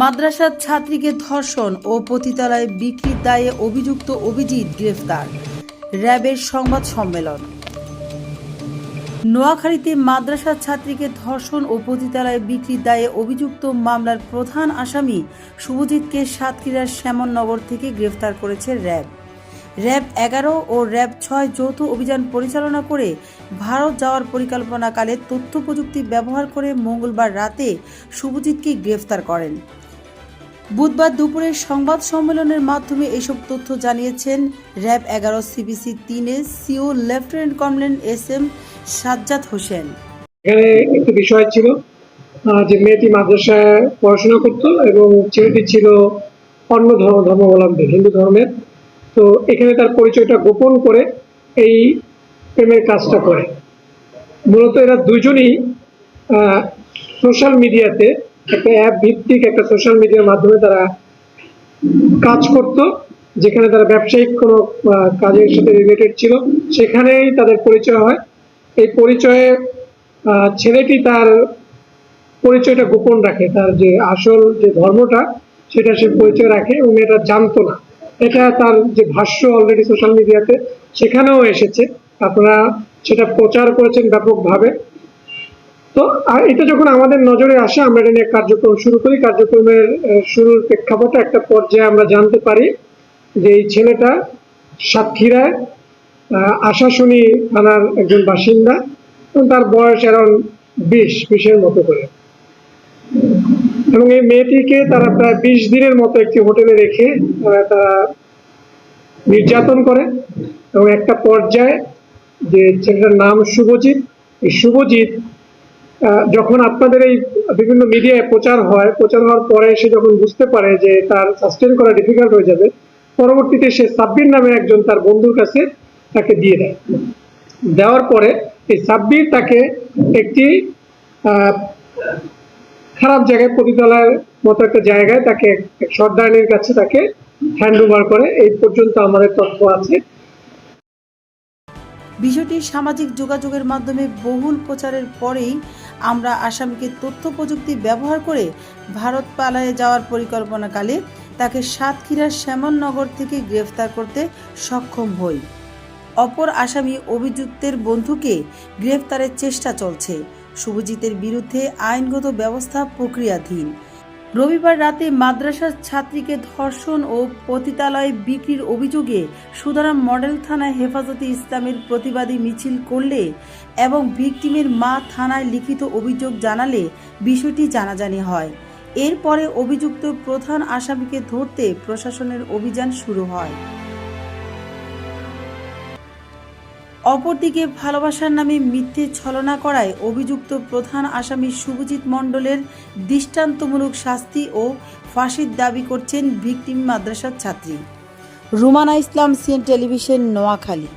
মাদ্রাসার ছাত্রীকে ধর্ষণ ও পতিতালয়ে বিক্রির দায়ে অভিযুক্ত অভিজিৎ গ্রেফতার। র্যাবের সংবাদ সম্মেলন। নোয়াখালীতে মাদ্রাসার ছাত্রীকে ধর্ষণ ও পতিতালয়ে বিক্রির দায়ে অভিযুক্ত মামলার প্রধান আসামি শুভজিৎকে সাতক্ষীরার শ্যামননগর থেকে গ্রেফতার করেছে র্যাব। র্যাব এগারো ও র্যাব ছয় যৌথ অভিযান পরিচালনা করে ভারত যাওয়ার পরিকল্পনাকালে তথ্য প্রযুক্তি ব্যবহার করে মঙ্গলবার রাতে শুভজিৎকে গ্রেফতার করেন। বুধবার দুপুরে সংবাদ সম্মেলনের মাধ্যমে এসব তথ্য জানিয়েছেন র্যাব এগারো সিবিসি তিনে CO lieutenant colonel S M Sajjad Hossain. এখানে একটি বিষয় ছিল যে মেয়েটি মাদ্রাসায় পড়াশোনা করত এবং ছেলেটি ছিল অন্য ধর্ম, ধর্মাবলম্বী, হিন্দু ধর্মের। তো এখানে তার পরিচয়টা গোপন করে এই প্রেমের কাজটা করে। মূলত এরা দুজনই সোশ্যাল মিডিয়াতে একটা অ্যাপ ভিত্তিক একটা সোশ্যাল মিডিয়ার মাধ্যমে তারা কাজ করত, যেখানে তারা ব্যবসায়িক কোনো কাজের সাথে রিলেটেড ছিল। সেখানেই তাদের পরিচয় হয়। এই পরিচয়ে ছেলেটি তার পরিচয়টা গোপন রাখে। তার যে আসল যে ধর্মটা, সেটা সে পরিচয় রাখে এবং এটা জানতো না। এটা তার যে ভাষ্য অলরেডি সোশ্যাল মিডিয়াতে সেখানেও এসেছে। আপনারা সেটা প্রচার করেছেন ব্যাপকভাবে। তো এটা যখন আমাদের নজরে আসে, আমরা এটা নিয়ে কার্যক্রম শুরু করি। কার্যক্রমের শুরুর প্রেক্ষাপটে একটা পর্যায়ে আমরা জানতে পারি যে এই ছেলেটা সাতক্ষীরায় আশাশুনি থানার একজন বাসিন্দা এবং তার বয়স অ্যারাউন্ড বিশ, বিশের মতো করে। এবং এই মেয়েটিকে তারা প্রায় বিশ দিনের মতো একটি হোটেলে রেখে তারা নির্যাতন করে এবং একটা পর্যায়ে যে ছেলেটার নাম শুভজিৎ, এই শুভজিৎ যখন আপনাদের এই বিভিন্ন মিডিয়ায় প্রচার হয়, প্রচার হওয়ার পরে সে যখন বুঝতে পারে যে তার সাস্টেন করা ডিফিকাল্ট হয়ে যাবে, পরবর্তীতে সে সাব্বির নামে একজন তার বন্ধুর কাছে তাকে দিয়ে দেয়। দেওয়ার পরে এই সাব্বির তাকে একটি খারাপ জায়গায় পতিতলার মতো একটা জায়গায় তাকে, সর্দারনির কাছে তাকে হ্যান্ড ওভার করে। এই পর্যন্ত আমাদের তথ্য আছে। বিষয়টি সামাজিক যোগাযোগের মাধ্যমে বহুল প্রচারের পরেই আমরা আসামিকে তথ্য প্রযুক্তি ব্যবহার করে ভারত পালায়ে যাওয়ার পরিকল্পনাকালে তাকে সাতক্ষীরার শ্যামননগর থেকে গ্রেফতার করতে সক্ষম হই। অপর আসামি অভিযুক্তের বন্ধুকে গ্রেফতারের চেষ্টা চলছে। শুভজিতের বিরুদ্ধে আইনগত ব্যবস্থা প্রক্রিয়াধীন। রবিবার রাতে মাদ্রাসার ছাত্রীকে ধর্ষণ ও পতিতালয়ে বিক্রির অভিযোগে সুদারাম মডেল থানায় হেফাজতে ইসলামের প্রতিবাদী মিছিল করলে এবং ভিকটিমের মা থানায় লিখিত অভিযোগ জানালে বিষয়টি জানাজানি হয়। এরপরে অভিযুক্ত প্রধান আসামিকে ধরতে প্রশাসনের অভিযান শুরু হয়। অপরদিকে ভালোবাসার নামে মিথ্যে ছলনা করায় অভিযুক্ত প্রধান আসামি শুভজিৎ মণ্ডলের দৃষ্টান্তমূলক শাস্তি ও ফাঁসির দাবি করছেন ভিকটিম মাদ্রাসার ছাত্রী। Rumana Islam, CN television, Noakhali.